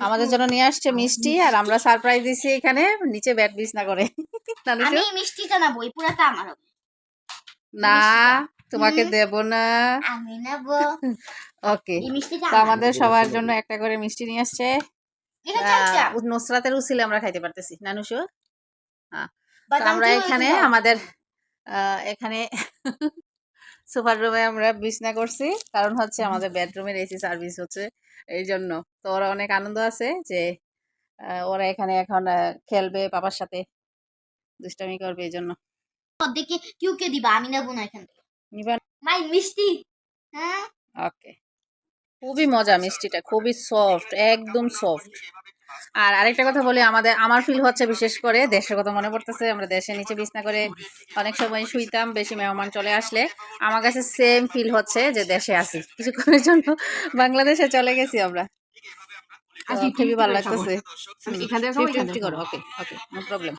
আমাদের জন্য নিয়ে আসছে মিষ্টি আর আমরা সারপ্রাইজ দিছি এখানে নিচে ব্যাট বিছনা করে। আমি মিষ্টিটা না বই পুরাটা আমার না তোমাকে। দেব না। আমি নেব। ওকে এই মিষ্টিটা তো আমাদের সবার জন্য একটা করে মিষ্টি নিয়ে আসছে। নুসরাতের উসিলে আমরা খাইতে পারতেছি। নানুষু আমরা এখানে আমাদের আহ, এখানে সুপার রুমে আমরা বিছনা করছি। কারণ হচ্ছে আমাদের বেডরুমের এসি সার্ভিস হচ্ছে এই জন্য তো ওরা অনেক আনন্দ আছে যে ওরা এখানে এখন খেলবে বাবার সাথে। দুষ্টামি করবে এই জন্য অর্ধেকে কিউকে দিবা? আমি নেব না এখান থেকে। মাই মিষ্টি! হ্যাঁ? ওকে। খুবই মজা মিষ্টিটা। খুবই সফট একদম সফট আর আরেকটা কথা বলি আমাদের আমার ফিল হচ্ছে বিশেষ করে দেশের কথা মনে পড়তেছে আমরা দেশে নিচে বিছনা করে অনেক সময় শুইতাম বেশি মেহমান চলে আসলে আমার কাছে সেম ফিল হচ্ছে যে দেশে আসি কিছুক্ষণের জন্য বাংলাদেশে চলে গেছি আমরা। খুবই ভালো লাগতেছে। করো ওকে ওকে নো প্রবলেম